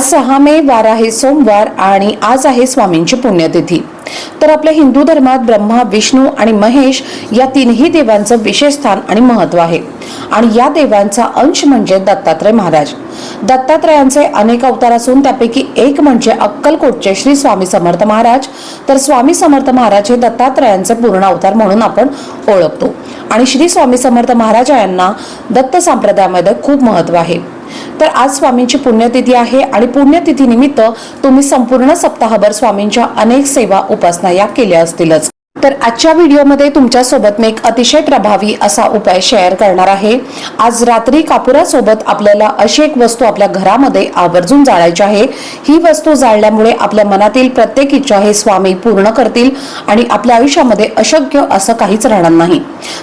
सहा मे वार आहे सोमवार आणि आज आहे स्वामींची पुण्यतिथी. तर आपल्या हिंदू धर्मात ब्रह्मा विष्णू आणि महेश या तीनही देवांचं विशेष स्थान आणि महत्त्व आहे. आणि या देवांचा अंश म्हणजे दत्तात्रय महाराज. दत्तात्रयांचे अनेक अवतार असून त्यापैकी एक म्हणजे अक्कलकोटचे श्री स्वामी समर्थ महाराज. तर स्वामी समर्थ महाराज हे दत्तात्रयांचे पूर्ण अवतार म्हणून आपण ओळखतो. आणि श्री स्वामी समर्थ महाराज यांना दत्त संप्रदायामध्ये खूप महत्त्व आहे. तर आज स्वामींची पुण्यतिथी आहे आणि पुण्यतिथी निमित्त तुम्ही संपूर्ण सप्ताहभर स्वामींच्या अनेक सेवा उपासना या केल्या असतीलच. तर आजच्या व्हिडिओमध्ये तुमच्यासोबत मी एक अतिशय प्रभावी असा उपाय शेअर करणार आहे. आज रात्री कापुरासोबत आपल्याला अशी एक वस्तू आपल्या घरामध्ये आवर्जून जाळायची आहे. ही वस्तू जाळल्यामुळे आपल्या मनातील प्रत्येक इच्छा हे स्वामी पूर्ण करतील आणि आपल्या आयुष्यामध्ये अशक्य असं काहीच राहणार नाही.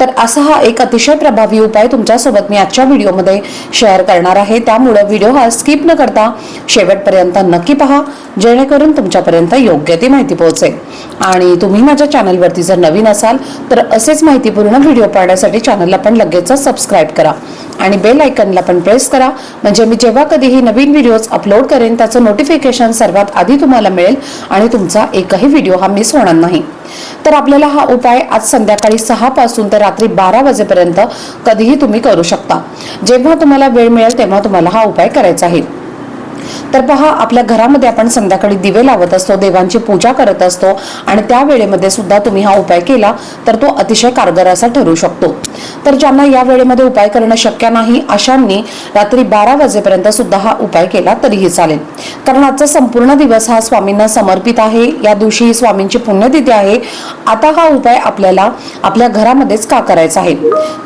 तर असा हा एक अतिशय प्रभावी उपाय तुमच्यासोबत मी आजच्या व्हिडिओमध्ये शेअर करणार आहे. त्यामुळं व्हिडिओ हा स्किप न करता शेवटपर्यंत नक्की पहा जेणेकरून तुमच्यापर्यंत योग्य ती माहिती पोहोचेल. आणि तुम्ही माझ्या चॅनलवरती जर नवीन असाल तर असेच माहितीपूर्ण व्हिडिओ पाहण्यासाठी चॅनलला पण लगेच सबस्क्राईब करा. आणि बेल आयकनला पण प्रेस करा. म्हणजे मी जेव्हा कधीही नवीन व्हिडिओज अपलोड करेन त्याचं नोटिफिकेशन सर्वात आधी तुम्हाला मिळेल आणि तुमचा एकही व्हिडिओ हा मिस होणार नाही. तर आपल्याला हा उपाय आज संध्याकाळी सहा पासून तर रात्री बारा वाजेपर्यंत कधीही तुम्ही करू शकता. जेव्हा तुम्हाला वेळ मिळेल तेव्हा तुम्हाला हा उपाय करायचा आहे. तर पहा आपल्या घरामध्ये आपण संध्याकाळी दिवे लावत असतो देवांची पूजा करत असतो आणि त्या वेळेमध्ये सुद्धा तुम्ही हा उपाय केला तर तो अतिशय कारगर असा ठरू शकतो. तर ज्यांना या वेळेमध्ये उपाय करणं शक्य नाही अशांनी रात्री बारा वाजेपर्यंत सुद्धा हा उपाय केला तरीही चालेल. कारण आजचा संपूर्ण दिवस हा स्वामींना समर्पित आहे या दिवशी स्वामींची पुण्यतिथी आहे. आता हा उपाय आपल्याला आपल्या घरामध्येच का करायचा आहे?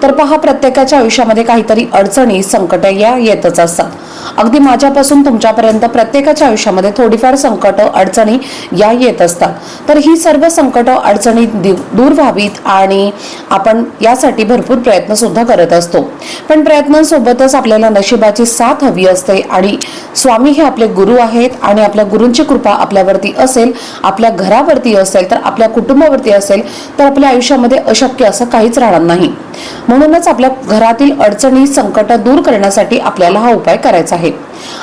तर पहा प्रत्येकाच्या आयुष्यामध्ये काहीतरी अडचणी संकट या येतच असतात. अगदी माझ्यापासून तुमच्यापर्यंत प्रत्येकाच्या आयुष्यामध्ये थोडीफार संकट अडचणी या येत असतात. तर ही सर्व संकट अडचणी दूर व्हावीत आणि आपण यासाठी भरपूर प्रयत्न सुद्धा करत असतो. पण प्रयत्नांसोबतच आपल्याला नशिबाची साथ हवी असते आणि स्वामी हे आपले गुरु आहेत आणि आपल्या गुरूंची कृपा आपल्यावरती असेल आपल्या घरावरती असेल तर आपल्या कुटुंबावरती असेल तर आपल्या आयुष्यामध्ये अशक्य असं काहीच राहणार नाही. म्हणूनच आपल्या घरातील अडचणी संकट दूर करण्यासाठी आपल्याला हा उपाय करायचा आहे.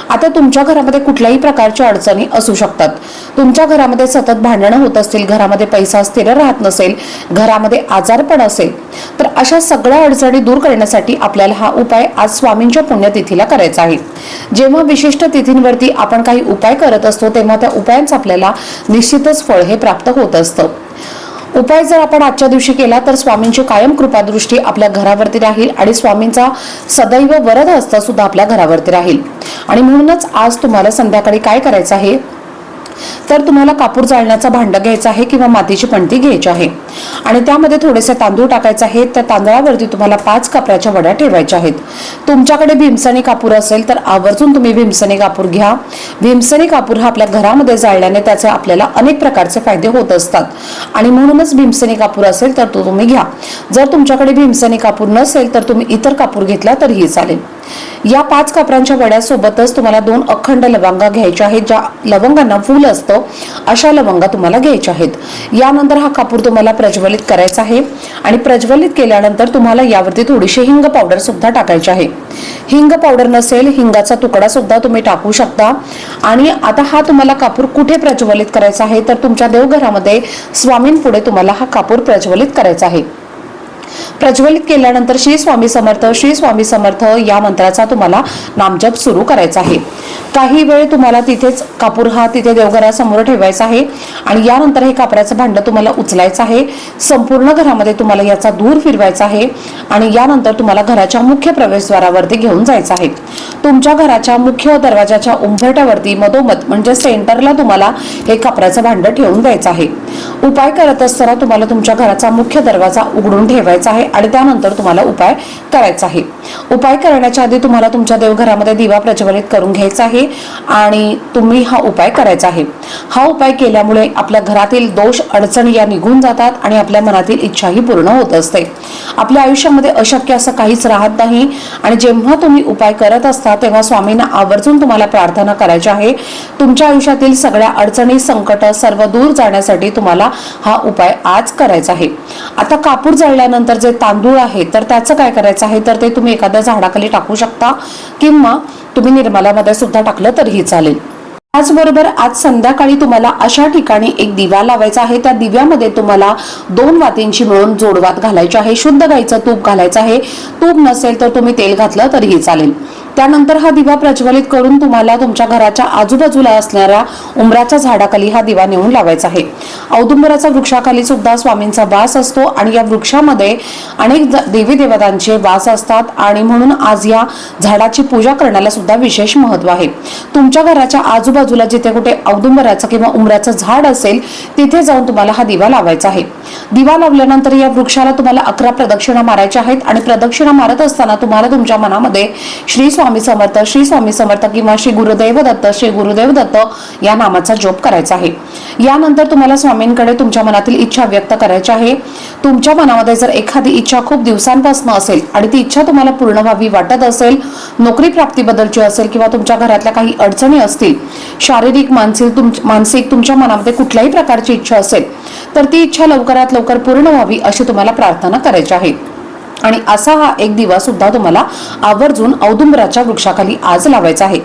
आता तुमच्या घरामध्ये कुठल्याही प्रकारच्या अडचणी असू शकतात. तुमच्या घरामध्ये सतत भांडणं होत असतील घरामध्ये पैसा स्थिर राहत नसेल घरामध्ये आजारपण असेल तर अशा सगळ्या अडचणी दूर करण्यासाठी आपल्याला हा उपाय आज स्वामींच्या पुण्यतिथीला करायचा आहे. जेव्हा विशिष्ट तिथींवरती आपण काही उपाय करत असतो तेव्हा त्या उपायांचं आपल्याला निश्चितच फळ हे प्राप्त होत असतं. उपाय जर आपण आजच्या दिवशी केला तर स्वामींची कायम कृपादृष्टी आपल्या घरावरती राहील आणि स्वामींचा सदैव वरद हस्त सुद्धा आपल्या घरावरती राहील. आणि म्हणूनच आज तुम्हाला संध्याकाळी काय करायचं आहे? तर तुम्हाला कापूर जाळण्याचा भांडं घ्यायचं आहे किंवा मातीची पणती घ्यायची आहे. आणि त्यामध्ये थोडेसे तांदूळ टाकायचे आहेत. त्या तांदळावरती तुम्हाला पाच कापराच्या वड्या ठेवायच्या आहेत. तुमच्याकडे भीमसनी कापूर असेल तर आवर्जून तुम्ही भीमसनी कापूर घ्या. भीमसनी कापूर हा आपल्या घरामध्ये जाळल्याने त्याचे आपल्याला अनेक प्रकारचे फायदे होत असतात. आणि म्हणूनच भीमसनी कापूर असेल तर तो तुम्ही घ्या. जर तुमच्याकडे भीमसनी कापूर नसेल तर तुम्ही इतर कापूर घेतला तरीही चालेल. या पाच कापरांच्या वड्यासोबतच तुम्हाला दोन अखंड लवंगा घ्यायच्या आहेत ज्या लवंगांना फूल असतं अशा लवंगा तुम्हाला घ्यायच्या आहेत. यानंतर हा कापूर तुम्हाला प्रज्वलित करायचं आहे. आणि प्रज्वलित केल्यानंतर तुम्हाला यावरती थोडीशी हिंग पावडर सुद्धा टाकायची आहे. हिंग पावडर नसेल हिंगाचा तुकडा सुद्धा तुम्ही टाकू शकता. आणि आता हा तुम्हाला कापूर कुठे प्रज्वलित करायचा आहे तर तुमच्या देवघरामध्ये स्वामींपुढे तुम्हाला हा कापूर प्रज्वलित करायचा आहे. प्रज्वलित केल्यानंतर श्री स्वामी समर्थ श्री स्वामी समर्थ या मंत्राचा तुम्हाला नामजप सुरू करायचा आहे. काही वेळ तुम्हाला तिथेच कापूर हा तिथे देवघरासमोर ठेवायचा आहे. आणि यानंतर हे कापराचं भांडं तुम्हाला उचलायचं आहे. संपूर्ण घरामध्ये तुम्हाला याचा धूर फिरवायचा आहे. आणि यानंतर तुम्हाला घराच्या मुख्य प्रवेशद्वारावरती घेऊन जायचं आहे. तुमच्या घराच्या मुख्य दरवाजाच्या उंबरट्यावरती मधोमध म्हणजे सेंटरला तुम्हाला हे कापराचं भांडं ठेवून द्यायचं आहे. उपाय करत असताना तुम्हाला तुमच्या घराचा मुख्य दरवाजा उघडून ठेवायचा आहे आणि त्यानंतर तुम्हाला उपाय करायचा आहे. उपाय करण्याच्या आधी तुम्हाला तुमच्या देवघरामध्ये दिवा प्रज्वलित करून घ्यायचा आहे. आहे आणि तुम्ही हा उपाय करायचा आहे. हा उपाय केल्यामुळे आपल्या घरातील दोष अडचणी या निघून जातात आणि आपल्या मनातील इच्छाही पूर्ण होत असते. आपल्या आयुष्यामध्ये अशक्य असं काहीच राहत नाही आणि जेव्हा तुम्ही उपाय करत असता तेव्हा स्वामींना आवर्जून तुम्हाला प्रार्थना करायची आहे. तुमच्या आयुष्यातील सगळ्या अडचणी संकट सर्व दूर जाण्यासाठी तुम्हाला हा उपाय आज करायचा आहे. आता कापूर जळल्यानंतर जे तांदूळ आहे तर त्याचं काय करायचं आहे? तर ते तुम्ही एखाद्या झाडाखाली टाकू शकता किंवा तुम्ही निर्मलामध्ये सुद्धा टाकलं तरीही चालेल. त्याचबरोबर आज संध्याकाळी तुम्हाला अशा ठिकाणी एक दिवा लावायचा आहे. त्या दिव्यामध्ये तुम्हाला दोन वातींची मिळून जोडवात घालायची आहे. शुद्ध गाईचं तूप घालायचं आहे. तूप नसेल तर तुम्ही तेल घातलं तरीही चालेल. त्यानंतर हा दिवा प्रज्वलित करून तुम्हाला तुमच्या घराच्या आजूबाजूला असणाऱ्या उमराच्या झाडाखाली हा दिवा नेऊन लावायचा आहे. औदुंबराच्या वृक्षाखाली सुद्धा स्वामींचा वास असतो आणि या वृक्षामध्ये अनेक ज- देवी देवतांचे वास असतात आणि म्हणून आज या झाडाची पूजा करण्याला सुद्धा विशेष महत्त्व आहे. तुमच्या घराच्या आजूबाजूला जिथे कुठे औदुंबराचं किंवा उमराचं झाड असेल तिथे जाऊन तुम्हाला हा दिवा लावायचा आहे. दिवा लावल्यानंतर या वृक्षाला तुम्हाला अकरा प्रदक्षिणा मारायच्या आहेत आणि प्रदक्षिणा मारत असताना तुम्हाला तुमच्या मनामध्ये श्री स्वामी समर्थ श्री स्वामी समर्थ किंवा श्री गुरुदेव दत्त श्री गुरुदेव दत्त या नामाचा जोप करायचा आहे. यानंतर तुम्हाला स्वामींकडे तुमच्या मनातील इच्छा व्यक्त करायची आहे. तुमच्या मनामध्ये जर एखादी इच्छा खूप दिवसांपासून असेल आणि ती इच्छा तुम्हाला पूर्ण व्हावी वाटत असेल नोकरी प्राप्तीबद्दलची असेल किंवा तुमच्या घरातल्या काही अडचणी असतील शारीरिक मानसिक तुम मानसिक तुमच्या मनामध्ये कुठल्याही प्रकारची इच्छा असेल तर ती इच्छा लवकरात लवकर पूर्ण व्हावी अशी तुम्हाला प्रार्थना करायची आहे. आणि असा हा एक दिवा सुद्धा तुम्हाला आवर्जून औदुंबराच्या वृक्षाखाली आज लावायचा आहे.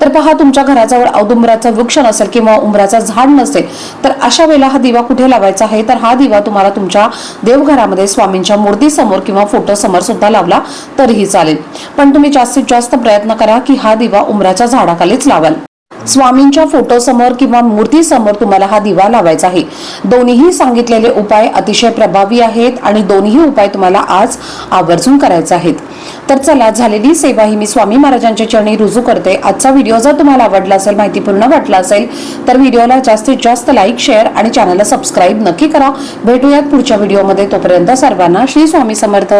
तर पहा तुमच्या घराजवळ औदुंबराचा वृक्ष नसेल किंवा उंबराचं झाड नसेल तर अशा वेळेला हा दिवा कुठे लावायचा आहे? तर हा दिवा तुम्हाला तुमच्या देवघरामध्ये स्वामींच्या मूर्तीसमोर किंवा फोटो समोर सुद्धा लावला तरीही चालेल. पण तुम्ही जास्तीत जास्त प्रयत्न करा की हा दिवा उंबराच्या झाडाखालीच लावाल. स्वामींच्या फोटोसमोर किंवा मूर्तीसमोर तुम्हाला हा दिवा लावायचा आहे. दोन्हीही सांगितलेले उपाय अतिशय प्रभावी आहेत आणि दोन्ही उपाय तुम्हाला आज आवर्जून करायचे आहेत. तर चला झालेली सेवा ही मी स्वामी महाराजांच्या चरणी रुजू करते. आजचा व्हिडिओ जर तुम्हाला आवडला असेल माहितीपूर्ण वाटला असेल तर व्हिडिओला जास्तीत जास्त लाईक शेअर आणि चॅनलला सबस्क्राईब नक्की करा. भेटूयात पुढच्या व्हिडिओमध्ये. तोपर्यंत सर्वांना श्री स्वामी समर्थ.